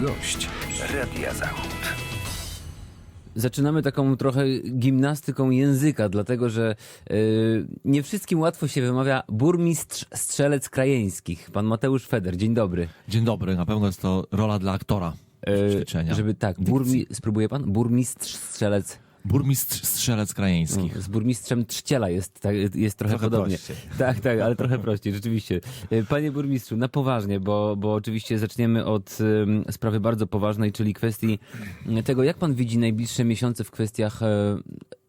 gość Radia Zachód. Zaczynamy taką trochę gimnastyką języka, dlatego że y, nie wszystkim łatwo się wymawia burmistrz strzelec krajeńskich. Pan Mateusz Feder, dzień dobry. Dzień dobry, na pewno jest to rola dla aktora Y, ćwiczenia. żeby tak, burmi, spróbuje pan? Burmistrz strzelec. Burmistrz Strzelec Krajeński. Z burmistrzem Trzciela jest, tak, jest trochę, Trochę podobnie. prościej. Tak, tak, ale trochę prościej, rzeczywiście. Y, Panie burmistrzu, na poważnie, bo, bo oczywiście zaczniemy od sprawy bardzo poważnej, czyli kwestii tego, jak pan widzi najbliższe miesiące w kwestiach e,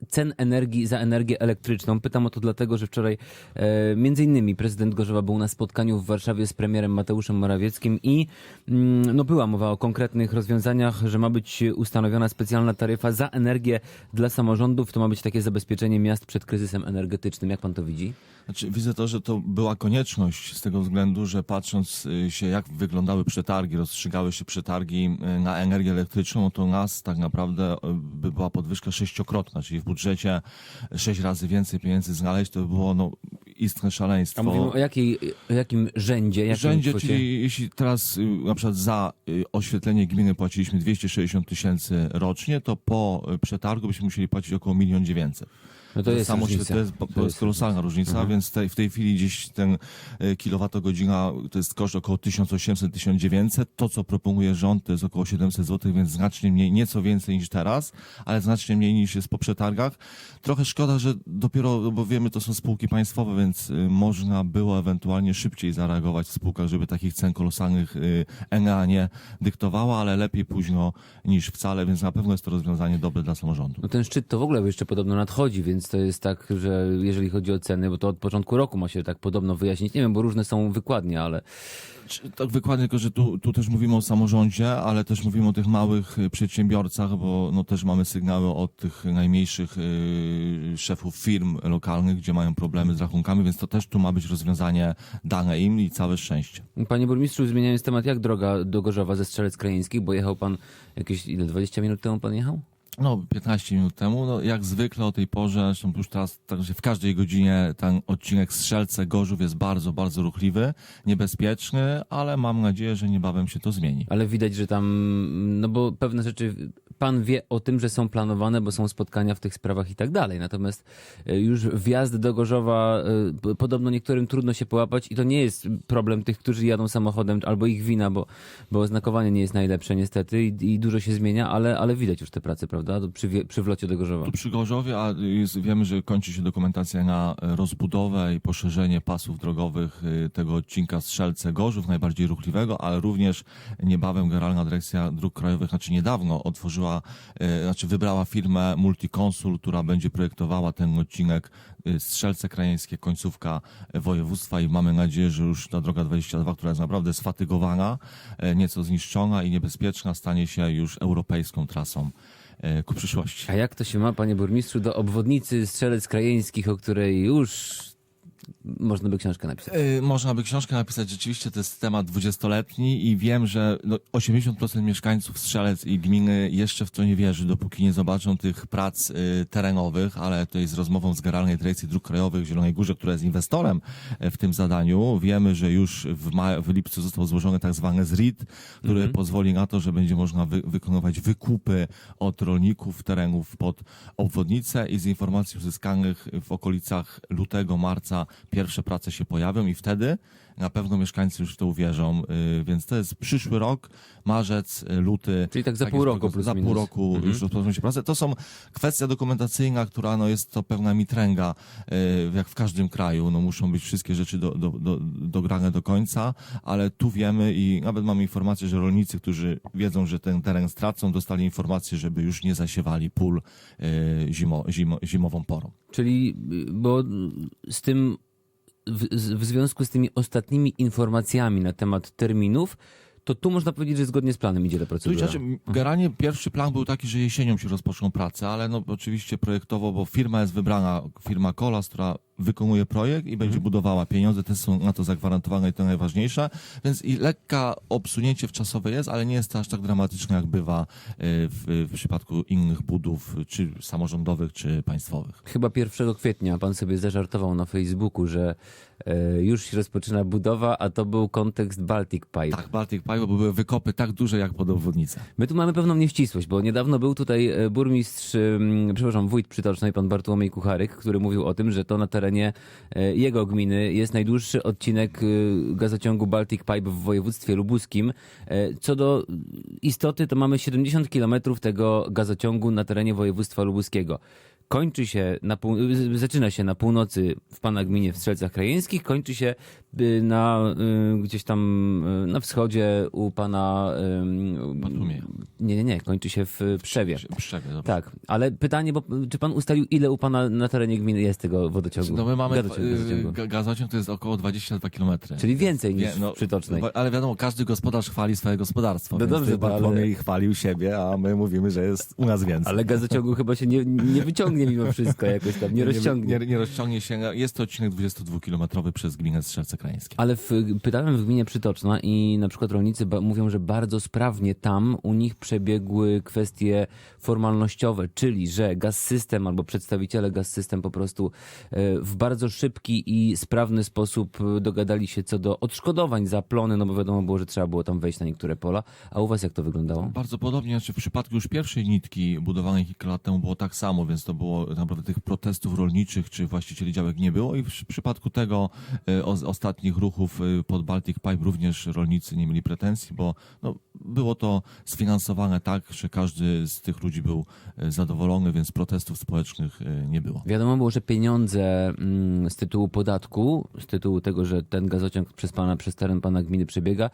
cen energii za energię elektryczną. Pytam o to dlatego, że wczoraj e, między innymi prezydent Gorzowa był na spotkaniu w Warszawie z premierem Mateuszem Morawieckim i mm, no, była mowa o konkretnych rozwiązaniach, że ma być ustanowiona specjalna taryfa za energię dla samorządów. To ma być takie zabezpieczenie miast przed kryzysem energetycznym. Jak pan to widzi? Znaczy, widzę to, że to była konieczność z tego względu, że patrząc y, się, jak wyglądały przetargi, rozstrzygały się przetargi y, na energię elektryczną, to nas tak naprawdę y, by była podwyżka sześciokrotna, czyli w budżecie sześć razy więcej pieniędzy znaleźć, to by było no, istne A szaleństwo. mówimy o, jakiej, o jakim rzędzie? Jakim Rzędzie, kwocie? czyli jeśli teraz y, na przykład za y, oświetlenie gminy płaciliśmy 260 tysięcy rocznie, to po y, przetargu byśmy musieli płacić około 1 900 No to jest samo różnica. To jest, to jest kolosalna różnica, więc tej, w tej chwili gdzieś ten kilowatogodzina to jest koszt około 1800-1900. To, co proponuje rząd, to jest około 700 zł, więc znacznie mniej, nieco więcej niż teraz, ale znacznie mniej niż jest po przetargach. Trochę szkoda, że dopiero, no bo wiemy, to są spółki państwowe, więc y, można było ewentualnie szybciej zareagować w spółkach, żeby takich cen kolosalnych y, Enea nie dyktowała, ale lepiej późno niż wcale, więc na pewno jest to rozwiązanie dobre dla samorządu. No ten szczyt to w ogóle jeszcze podobno nadchodzi, więc to jest tak, że jeżeli chodzi o ceny, bo to od początku roku ma się tak podobno wyjaśnić. Nie wiem, bo różne są wykładnie, ale Tak wykładnie, tylko że tu, tu też mówimy o samorządzie, ale też mówimy o tych małych y, przedsiębiorcach, bo no też mamy sygnały od tych najmniejszych y, szefów firm lokalnych, gdzie mają problemy z rachunkami, więc to też tu ma być rozwiązanie dane im i całe szczęście. panie burmistrzu, zmieniając temat, jak droga do Gorzowa ze Strzelec Krajeńskich, bo jechał pan jakieś, ile, 20 minut temu pan jechał? No, 15 minut temu, no, jak zwykle o tej porze, zresztą już teraz także w każdej godzinie ten odcinek Strzelce Gorzów jest bardzo, bardzo ruchliwy, niebezpieczny, ale mam nadzieję, że niebawem się to zmieni. Ale widać, że tam, no bo pewne rzeczy, pan wie o tym, że są planowane, bo są spotkania w tych sprawach i tak dalej. Natomiast e, już wjazd do Gorzowa, e, podobno niektórym trudno się połapać i to nie jest problem tych, którzy jadą samochodem, albo ich wina, bo, bo oznakowanie nie jest najlepsze niestety i, i dużo się zmienia, ale, ale widać już te prace, prawda, Do- przy, przy wlocie do Gorzowa. Tu przy Gorzowie, a jest, wiemy, że kończy się dokumentacja na rozbudowę i poszerzenie pasów drogowych e, tego odcinka Strzelce-Gorzów, najbardziej ruchliwego, ale również niebawem Generalna Dyrekcja Dróg Krajowych, znaczy niedawno otworzyła, e, znaczy wybrała firmę Multiconsul, która będzie projektowała ten odcinek e, Strzelce Krajeńskie, końcówka województwa i mamy nadzieję, że już ta droga 22, która jest naprawdę sfatygowana, nieco zniszczona i niebezpieczna, stanie się już europejską trasą ku przyszłości. A jak to się ma, panie burmistrzu, do obwodnicy Strzelec Krajeńskich, o której już można by książkę napisać? Yy, Można by książkę napisać, rzeczywiście to jest temat dwudziestoletni i wiem, że no, 80% mieszkańców Strzelec i gminy jeszcze w to nie wierzy, dopóki nie zobaczą tych prac y, terenowych, ale to jest rozmową z Generalnej Dyrekcji Dróg Krajowych w Zielonej Górze, która jest inwestorem e, w tym zadaniu. Wiemy, że już w, maju, w lipcu został złożony tak zwany ZRID, który pozwoli na to, że będzie można wy, wykonywać wykupy od rolników terenów pod obwodnicę i z informacji uzyskanych w okolicach lutego, marca pierwsze prace się pojawią i wtedy na pewno mieszkańcy już w to uwierzą, y, więc to jest przyszły rok, marzec, y, luty. Czyli tak za Tak pół roku plus Za minus. pół roku już rozpoczną się prace. To są kwestia dokumentacyjna, która no, jest to pewna mitręga, y, jak w każdym kraju. No, muszą być wszystkie rzeczy do, do, do, dograne do końca, ale tu wiemy i nawet mamy informację, że rolnicy, którzy wiedzą, że ten teren stracą, dostali informację, żeby już nie zasiewali pól zimo, zimo, zimową porą. Czyli, bo z tym, w, w związku z tymi ostatnimi informacjami na temat terminów, to tu można powiedzieć, że zgodnie z planem idzie ta procedura. generalnie pierwszy plan był taki, że jesienią się rozpoczną prace, ale no oczywiście projektowo, bo firma jest wybrana, firma Kolas, która wykonuje projekt i będzie budowała. Pieniądze też są na to zagwarantowane i to najważniejsze, więc i lekka obsunięcie w czasowe jest, ale nie jest to aż tak dramatyczne, jak bywa y, w, w przypadku innych budów, czy samorządowych, czy państwowych. Chyba 1 kwietnia pan sobie zażartował na Facebooku, że e, już się rozpoczyna budowa, a to był kontekst Baltic Pipe. Tak, Baltic Pipe, bo były wykopy tak duże, jak pod obwodnicę. My tu mamy pewną nieścisłość, bo niedawno był tutaj e, burmistrz, przepraszam, wójt przytocznej, pan Bartłomiej Kucharyk, który mówił o tym, że to na terenie e, jego gminy jest najdłuższy odcinek e, gazociągu Baltic Pipe w województwie lubuskim. E, Co do istoty, to mamy 70 kilometrów tego gazociągu na terenie województwa lubuskiego. Kończy się na zaczyna się na północy w pana gminie w Strzelcach Krajeńskich, kończy się na y, gdzieś tam y, na wschodzie u pana y, Bartłomieja. nie, nie, nie, kończy się w Przewie. Przewie, dobrze. Tak, ale pytanie, bo czy pan ustalił, ile u pana na terenie gminy jest tego wodociągu? No my mamy, Gazociągu, y, gazociągu. ga- gazociąg to jest około 22 km. Czyli więcej niż Wie- no, przytocznej. Ale wiadomo, każdy gospodarz chwali swoje gospodarstwo. No dobrze, no, ale- Bartłomiej chwalił siebie, a my mówimy, że jest u nas więcej. Ale gazociągu chyba się nie, nie wyciągnie mimo wszystko jakoś tam, nie rozciągnie. Nie, nie rozciągnie się. Jest to odcinek 22-kilometrowy przez gminę Strzelce Krajeńskie. Ale w, pytałem w gminie Przytoczna i na przykład rolnicy ba- mówią, że bardzo sprawnie tam u nich przebiegły kwestie formalnościowe, czyli że gaz system albo przedstawiciele gaz system po prostu e, w bardzo szybki i sprawny sposób dogadali się co do odszkodowań za plony, no bo wiadomo było, że trzeba było tam wejść na niektóre pola. A u was jak to wyglądało? Bardzo podobnie, znaczy w przypadku już pierwszej nitki budowanej kilka lat temu było tak samo, więc to było naprawdę tych protestów rolniczych czy właścicieli działek nie było i w przy- przypadku tego e, o, ostatnich ruchów e, pod Baltic Pipe również rolnicy nie mieli pretensji, bo no, było to sfinansowane tak, że każdy z tych ludzi był e, zadowolony, więc protestów społecznych e, nie było. Wiadomo było, że pieniądze mm, z tytułu podatku, z tytułu tego, że ten gazociąg przez pana, przez teren pana gminy przebiega,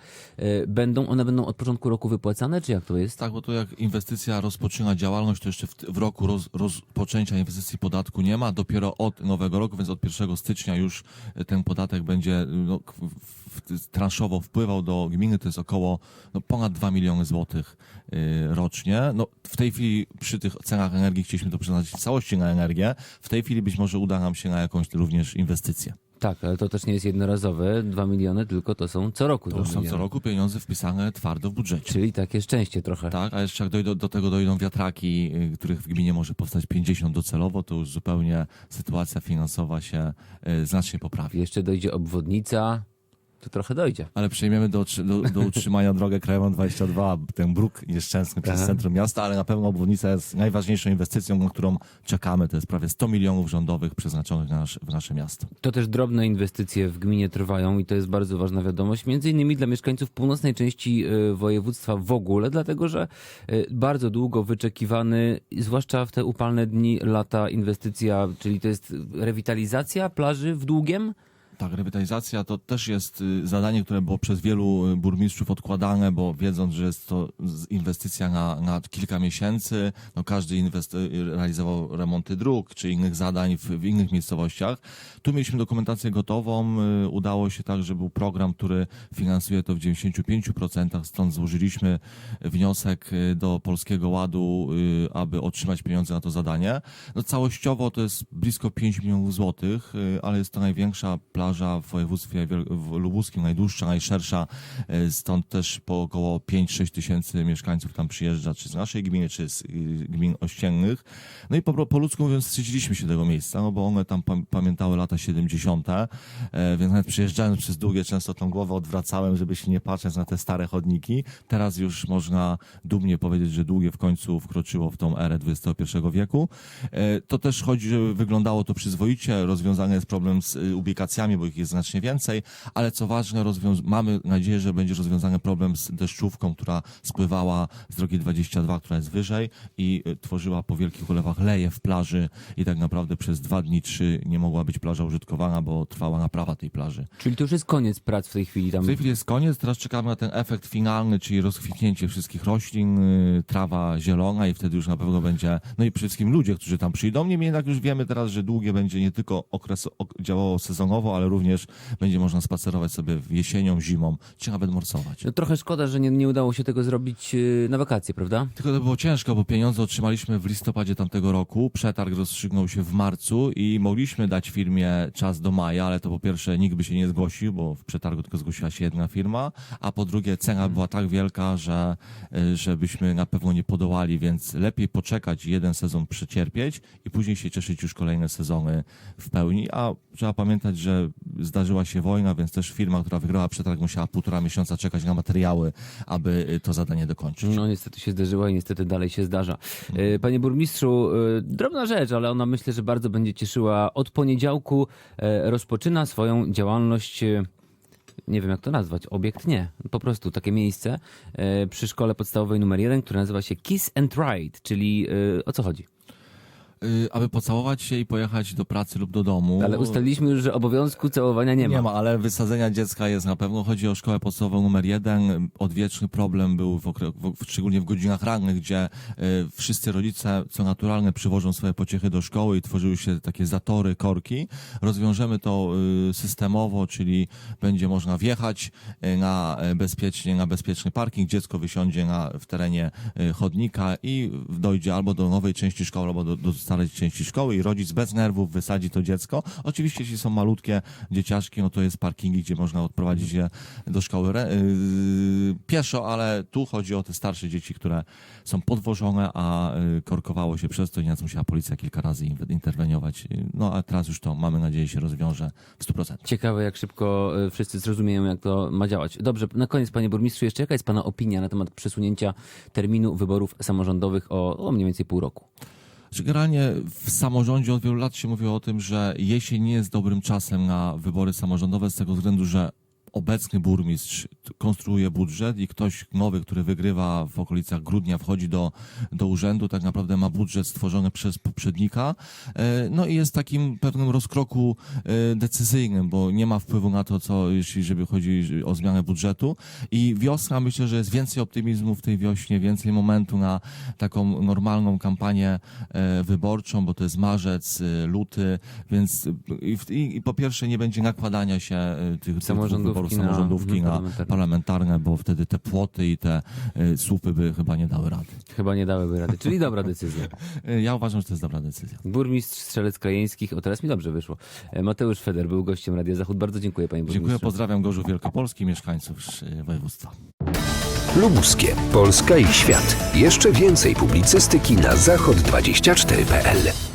będą, one będą od początku roku wypłacane, czy jak to jest? Tak, bo to jak inwestycja rozpoczyna działalność, to jeszcze w, w roku roz, rozpoczęcia inwestycji podatku nie ma, dopiero od nowego roku, więc od 1 stycznia już ten podatek będzie no, k- w, w, transzowo wpływał do gminy, to jest około no, ponad 2 miliony złotych y, rocznie. No, w tej chwili przy tych cenach energii chcieliśmy to przeznaczyć w całości na energię, w tej chwili być może uda nam się na jakąś również inwestycję. Tak, ale to też nie jest jednorazowe, 2 miliony, tylko to są co roku. To są co roku pieniądze wpisane twardo w budżecie. Czyli takie szczęście trochę. Tak, a jeszcze jak dojdą, do tego dojdą wiatraki, y, których w gminie może powstać 50 docelowo, to już zupełnie sytuacja finansowa się y, znacznie poprawi. Jeszcze dojdzie obwodnica, to trochę dojdzie. Ale przejmiemy do, do, do utrzymania drogę krajową 22, ten bruk nieszczęsny przez Aha. centrum miasta, ale na pewno obwodnica jest najważniejszą inwestycją, na którą czekamy. To jest prawie 100 milionów rządowych przeznaczonych na nasz, w nasze miasto. To też drobne inwestycje w gminie trwają i to jest bardzo ważna wiadomość, między innymi dla mieszkańców północnej części y, województwa w ogóle, dlatego że y, bardzo długo wyczekiwany, zwłaszcza w te upalne dni, lata, inwestycja, czyli to jest rewitalizacja plaży w Długiem. Tak, rewitalizacja to też jest y, zadanie, które było przez wielu y, burmistrzów odkładane, bo wiedząc, że jest to inwestycja na, na kilka miesięcy, no każdy inwest- y, realizował remonty dróg czy innych zadań w, w innych miejscowościach. Tu mieliśmy dokumentację gotową, udało się tak, że był program, który finansuje to w 95%, stąd złożyliśmy wniosek do Polskiego Ładu, aby otrzymać pieniądze na to zadanie. No całościowo to jest blisko 5 milionów złotych, ale jest to największa plaża w województwie lubuskim, najdłuższa, najszersza, y, stąd też po około 5-6 tysięcy mieszkańców tam przyjeżdża, czy z naszej gminy, czy z y, gmin ościennych. No i po, po ludzku mówiąc, wstydziliśmy się tego miejsca, no bo one tam pam- pamiętały lata 70., e, więc nawet przyjeżdżając przez długie często tą głowę odwracałem, żeby się nie patrzeć na te stare chodniki. Teraz już można dumnie powiedzieć, że długie w końcu wkroczyło w tą erę XXI wieku. E, To też chodzi, żeby wyglądało to przyzwoicie. Rozwiązany jest problem z y, ubikacjami, bo ich jest znacznie więcej, ale co ważne, mamy nadzieję, że będzie rozwiązany problem z deszczówką, która spływała z drogi 22, która jest wyżej i y, tworzyła po wielkich ulewach leje w plaży i tak naprawdę przez dwa dni, trzy nie mogła być plaża użytkowana, bo trwała naprawa tej plaży. Czyli to już jest koniec prac w tej chwili tam. W tej chwili jest koniec, teraz czekamy na ten efekt finalny, czyli rozkwitnięcie wszystkich roślin, y, trawa zielona i wtedy już na pewno będzie, no i przede wszystkim ludzie, którzy tam przyjdą. Niemniej jednak już wiemy teraz, że długie będzie nie tylko okres ok- działało sezonowo, ale ale również będzie można spacerować sobie jesienią, zimą, czy nawet morsować. No, trochę szkoda, że nie, nie udało się tego zrobić y, na wakacje, prawda? Tylko to było ciężko, bo pieniądze otrzymaliśmy w listopadzie tamtego roku. Przetarg rozstrzygnął się w marcu i mogliśmy dać firmie czas do maja, ale to po pierwsze nikt by się nie zgłosił, bo w przetargu tylko zgłosiła się jedna firma, a po drugie cena była tak wielka, że y, żebyśmy na pewno nie podołali, więc lepiej poczekać jeden sezon przecierpieć i później się cieszyć już kolejne sezony w pełni, a trzeba pamiętać, że zdarzyła się wojna, więc też firma, która wygrała przetarg musiała półtora miesiąca czekać na materiały, aby y, to zadanie dokończyć. No niestety się zdarzyła i niestety dalej się zdarza. E, Panie burmistrzu, e, drobna rzecz, ale ona myślę, że bardzo będzie cieszyła. Od poniedziałku rozpoczyna swoją działalność, nie wiem jak to nazwać, obiekt nie, po prostu takie miejsce przy szkole podstawowej numer jeden, które nazywa się Kiss and Ride, czyli o co chodzi? Y, aby pocałować się i pojechać do pracy lub do domu. Ale ustaliliśmy już, że obowiązku całowania nie ma. Nie ma, ale wysadzenia dziecka jest na pewno. Chodzi o szkołę podstawową numer jeden. Odwieczny problem był w, okre- w, szczególnie w godzinach rannych, gdzie y, wszyscy rodzice, co naturalne, przywożą swoje pociechy do szkoły i tworzyły się takie zatory, korki. Rozwiążemy to y, systemowo, czyli będzie można wjechać y, na y, bezpiecznie, na bezpieczny parking, dziecko wysiądzie na, w terenie chodnika i dojdzie albo do nowej części szkoły, albo do, do starej części szkoły i rodzic bez nerwów wysadzi to dziecko. Oczywiście, jeśli są malutkie dzieciaczki, no to jest parkingi, gdzie można odprowadzić je do szkoły yy, pieszo, ale tu chodzi o te starsze dzieci, które są podwożone, a yy, korkowało się przez to i nieraz musiała policja kilka razy in- interweniować. No a teraz już to, mamy nadzieję, się rozwiąże w 100%. Ciekawe, jak szybko e, wszyscy zrozumieją, jak to ma działać. Dobrze, na koniec, panie burmistrzu, jeszcze jaka jest pana opinia na temat przesunięcia terminu wyborów samorządowych o, o mniej więcej pół roku? Że Generalnie w samorządzie od wielu lat się mówi o tym, że jesień nie jest dobrym czasem na wybory samorządowe z tego względu, że obecny burmistrz konstruuje budżet i ktoś nowy, który wygrywa w okolicach grudnia, wchodzi do, do urzędu, tak naprawdę ma budżet stworzony przez poprzednika. E, No i jest takim pewnym rozkroku e, decyzyjnym, bo nie ma wpływu na to, co jeśli żeby chodzi o zmianę budżetu. I wiosna, myślę, że jest więcej optymizmu w tej wiośnie, więcej momentu na taką normalną kampanię e, wyborczą, bo to jest marzec, luty, więc i, i, po pierwsze nie będzie nakładania się tych, Samorządówki wyborów na- samorządówki na parlamentarne. parlamentarne, bo wtedy te płoty i te e, słupy by chyba nie dały rady. Chyba nie dałyby rady, czyli dobra decyzja. Ja uważam, że to jest dobra decyzja. Burmistrz Strzelec Krajeńskich, o teraz mi dobrze wyszło. E, Mateusz Feder był gościem Radia Zachód. Bardzo dziękuję panie burmistrzu. Dziękuję, pozdrawiam Gorzów Wielkopolski, mieszkańców e, województwa. Lubuskie, Polska i świat. Jeszcze więcej publicystyki na zachod24.pl.